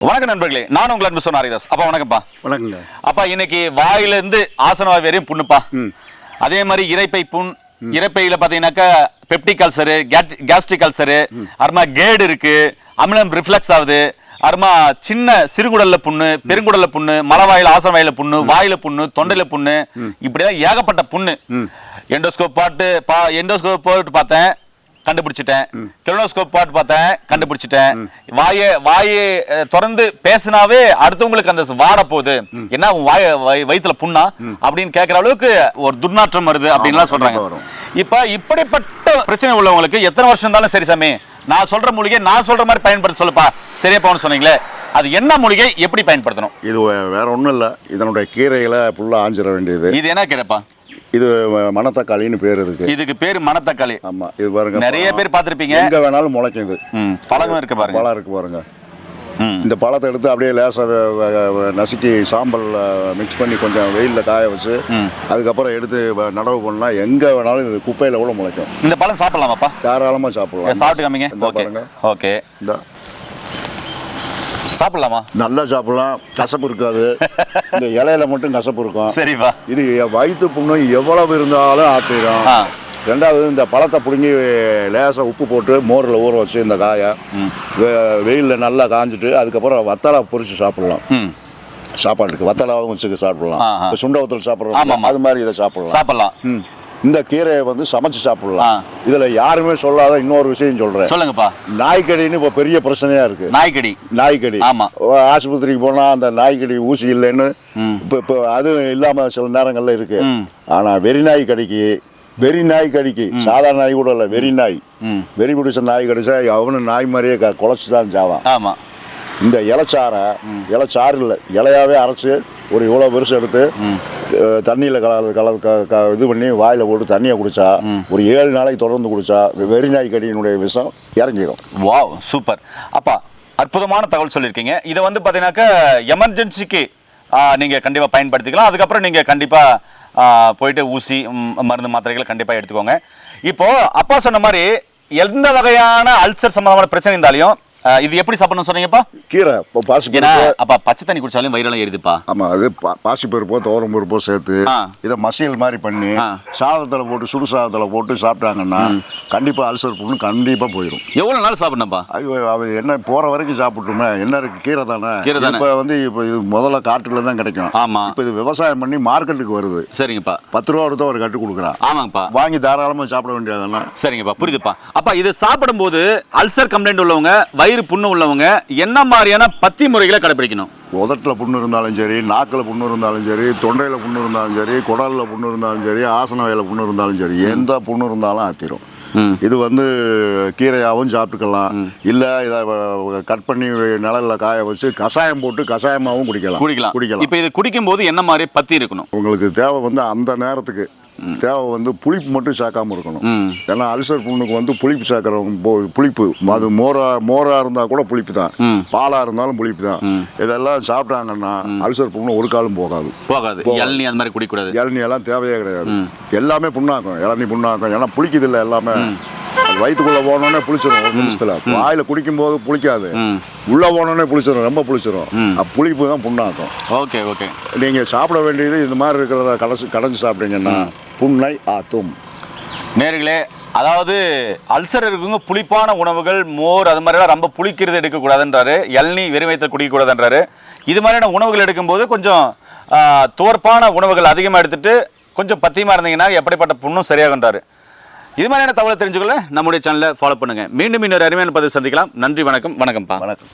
வணக்கம் நண்பர்களே நான் உங்கள் அன்பு சொன்ன ஹரிதாஸ். அப்பா வணக்கம்ப்பா. வணக்கங்க. அப்பா இன்னைக்கு வாயிலிருந்து ஆசனவாய் வரையும் புண்ணுப்பா. அதே மாதிரி இரைப்பை புண் இரைப்பையில பாத்தீங்கன்னாக்கா பெப்டிக் அல்சரு கேஸ்ட்ரிக் அல்சரு அப்புறமா கேடு இருக்கு அமிலம் ரிஃப்ளெக்ஸ் ஆகுது அப்புறமா சின்ன சிறுகுடல்ல புண்ணு பெருங்குடல்ல புண்ணு மலவாயில ஆசன வாயில புண்ணு வாயில புண்ணு தொண்டையில புண்ணு இப்படிலாம் ஏகப்பட்ட புண்ணு. எண்டோஸ்கோப் பாட்டு பா எண்டோஸ்கோப் போட்டு பார்த்தேன். கண்டுபிடிச்சிட்டேன். கிரோனோஸ்கோப் பாட்டு பார்த்தேன் கண்டுபிடிச்சிட்டேன். வாயை வாயை திறந்து பேசினாவே அடுத்தவங்களுக்கு அந்த வாட போகுது என்ன வாய வய- வயித்துல புண்ணா? அப்படின்னு கேட்குற அளவுக்கு ஒரு துர்நாற்றம் வருது அப்படின்லாம் சொல்றாங்க. இப்ப இப்படிப்பட்ட பிரச்சனை உள்ளவங்களுக்கு எத்தனை வருஷம் இருந்தாலும் சரி சாமி நான் சொல்ற மூலிகை நான் சொல்ற மாதிரி பயன்படுத்த சொல்லுப்பா. சரியா போன்னு சொன்னீங்களே. அது என்ன மூலிகை எப்படி பயன்படுத்தணும்? இது வேற ஒன்றும் இல்லை. இதனுடைய கீரைகளை ஃபுல்லாக ஆஞ்சிட வேண்டியது. இது என்ன கேட்பா இது மணத்தக்காளின்னு பேர் இதுக்கு இதுக்கு பேரு மணத்தக்காளி. ஆமா இது பாருங்க. நிறைய பேர் பார்த்திருப்பீங்க. எங்க வேணாலும் முளைக்கும் இது. ம் பழகம் இருக்கு பாருங்க. பழம் இருக்கு பாருங்க. இந்த பழத்தை எடுத்து அப்படியே லேசாக நசுக்கி சாம்பல் மிக்ஸ் பண்ணி கொஞ்சம் வெயிலில் காய வச்சு அதுக்கப்புறம் எடுத்து நடவு பண்ணா எங்க வேணாலும் இது குப்பையில கூட முளைக்கும். இந்த பழம் சாப்பிடலாமாப்பா? தாராளமாக சாப்பிடலாம். சாப்பிட்டு காமிங்க. ஓகே. ஓகே. இந்த. சாப்பிடலாமா? நல்லா சாப்பிடலாம். கசப்பு இருக்காது. இந்த இலையில மட்டும் கசப்பு இருக்கும். சரிப்பா. இது வயிற்று புண்ணு எவ்வளவு இருந்தாலும் ஆற்றிடும் ஆ. ரெண்டாவது இந்த பழத்தை பிடுங்கி லேசாக உப்பு போட்டு மோரில் ஊற வச்சு இந்த காயை வெயிலில் நல்லா காஞ்சிட்டு அதுக்கப்புறம் வத்தலை பொரிச்சு சாப்பிடலாம். சாப்பாட்டுக்கு வத்தலாவும் வச்சு சாப்பிடலாம். சுண்ட வத்தல் ஆமாம். அது மாதிரி இதை சாப்பிடலாம். சாப்பிடலாம். ம். இந்த கீரையை வந்து சமைச்சு. சாப்பிடலாம். இதில் யாருமே சொல்லாத இன்னொரு விஷயம் சொல்கிறேன் சொல்லுங்கப்பா. நாய்க்கடின்னு இப்போ பெரிய பிரச்சனையாக இருக்குது நாய்க்கடி. நாய்க்கடி. ஆமா. ஆஸ்பத்திரிக்கு போனா அந்த நாய்க்கடி ஊசி இல்லைன்னு இப்போ இப்போ அது இல்லாம சில நேரங்கள்ல இருக்கு. ஆனா வெறி நாய் கடிக்கு வெறி நாய் கடிக்கு சாதாரண நாய் கூட இல்ல வெறி நாய். வெறி பிடிச்ச நாய் கடிச்சா அவனு நாய் மாதிரியே க- குலைச்சு தான் ஆமா. இந்த இலைச்சாரை இலைச்சாறு இல்லை இலையாவே அரைச்சு ஒரு இவ்வளோ பெருசு எடுத்து தண்ணியில் கல கலர் க- இது பண்ணி வாயில் போட்டு தண்ணியை குடித்தா ஒரு ஏழு நாளைக்கு தொடர்ந்து குடித்தா வெறிநாய் கடியினுடைய விஷம் இறங்கிடும் வாவ் சூப்பர். அப்பா அற்புதமான தகவல் சொல்லியிருக்கீங்க. இதை வந்து பார்த்தீங்கன்னாக்கா எமர்ஜென்சிக்கு நீங்கள் கண்டிப்பாக பயன்படுத்திக்கலாம். அதுக்கப்புறம் நீங்கள் கண்டிப்பாக போயிட்டு ஊசி மருந்து மாத்திரைகளை கண்டிப்பாக எடுத்துக்கோங்க. இப்போது அப்பா சொன்ன மாதிரி எந்த வகையான அல்சர் சம்பந்தமான பிரச்சனை இருந்தாலையும் இது எப்படி சாப்பிடணும் சொன்னீங்கப்பா? கீரை இப்போ பாசி ஏன்னா அப்பா பச்சை தண்ணி குடிச்சாலும் வயிறெல்லாம் எரியுதுப்பா ஆமா அது பா- பாசிப்பருப்போ துவரம் பருப்போ சேர்த்து. இதை மசியல் மாதிரி பண்ணி. சாதத்தில் போட்டு சுடு சாதத்தில் போட்டு சாப்பிட்டாங்கன்னா கண்டிப்பா அல்சர் புண்ணு கண்டிப்பா போயிடும் எவ்வளோ நாள் சாப்பிடணும்ப்பா? ஐயோ அவ என்ன போற வரைக்கும் சாப்பிட்டுமே என்ன இருக்கு? கீரை தானே? கீரை தானே. இப்போ வந்து இப்போ இது முதல்ல காட்டுல தான் கிடைக்கும். ஆமா. இப்போ இது விவசாயம் பண்ணி மார்க்கெட்டுக்கு வருது. சரிங்கப்பா. பத்து ரூபா கொடுத்தா ஒரு கட்டு கொடுக்குறான். ஆமாங்கப்பா. வாங்கி தாராளமா சாப்பிட வேண்டியதெல்லாம் சரிங்கப்பா புரியுதுப்பா. அப்பா இது சாப்பிடும்போது அல்சர் கம்ப்ளைண்ட் உள்ளவங்க வயிறு புண்ணு உள்ளவங்க என்ன மாதிரியான பத்தி முறைகளை கடைபிடிக்கணும் உதட்டில் புண்ணு இருந்தாலும் சரி நாக்கில் புண்ணு இருந்தாலும் சரி தொண்டையில் புண்ணு இருந்தாலும் சரி குடலில் புண்ணு இருந்தாலும் சரி ஆசன வயலில் புண்ணு இருந்தாலும் சரி எந்த புண்ணு இருந்தாலும் ஆத்திரும். இது வந்து கீரையாகவும் சாப்பிட்டுக்கலாம். இல்லை இதை கட் பண்ணி நிழலில் காய வச்சு கஷாயம் போட்டு கஷாயமாகவும் குடிக்கலாம். குடிக்கலாம். குடிக்கலாம். இப்போ இது குடிக்கும் போது என்ன மாதிரி பத்தி இருக்கணும்? உங்களுக்கு தேவை வந்து அந்த நேரத்துக்கு தேவை வந்து புளிப்பு மட்டும் சேர்க்காம இருக்கணும். ஏன்னா அல்சர் புண்ணுக்கு வந்து புளிப்பு சேர்க்குறவங்க புளிப்பு. அது மோரா மோரா இருந்தால் கூட புளிப்பு தான். பாலாக இருந்தாலும் புளிப்பு தான் இதெல்லாம் சாப்பிட்டாங்கன்னா அல்சர் புண்ணு ஒரு காலம் போகாது. போகாது. இளநீ அந்த மாதிரி குடிக்கூடாது இளநீ எல்லாம் தேவையே கிடையாது. எல்லாமே புண்ணாக்கும். இளநீ புண்ணாக்கும். ஏன்னா புளிக்குது இல்லை எல்லாமே. வயிற்றுக்குள்ள போனோடனே புளிச்சிடும் ஒரு நிமிஷத்துல. வாயில குடிக்கும் போது புளிக்காது. உள்ள போனோடனே புளிச்சிடும் ரொம்ப புளிச்சிடும் புளிப்பு தான் புண்ணாக்கும். Okay okay. நீங்க சாப்பிட வேண்டியது இந்த மாதிரி இருக்கிறத கடைசி கடைஞ்சி சாப்பிட்டீங்கன்னா புண்ணை ஆத்தும். நேர்களே அதாவது அல்சர் இருக்கவங்க புளிப்பான உணவுகள் மோர் அது மாதிரிலாம் ரொம்ப புளிக்கிறது எடுக்கக்கூடாதுன்றாரு. இளநீ வெறும் வயிற்றில் குடிக்கக்கூடாதுன்றாரு. இது மாதிரியான உணவுகள் எடுக்கும்போது கொஞ்சம் துவர்ப்பான உணவுகள் அதிகமாக எடுத்துட்டு கொஞ்சம் பத்தியமாக இருந்தீங்கன்னா எப்படிப்பட்ட புண்ணும் சரியாகுன்றாரு இது மாதிரியான தகவலை தெரிஞ்சுக்கொள்ள நம்முடைய சேனலை ஃபாலோ பண்ணுங்கள் மீண்டும் இன்னொரு அருமையான பதிவு சந்திக்கலாம். நன்றி வணக்கம். வணக்கம்ப்பா. வணக்கம்.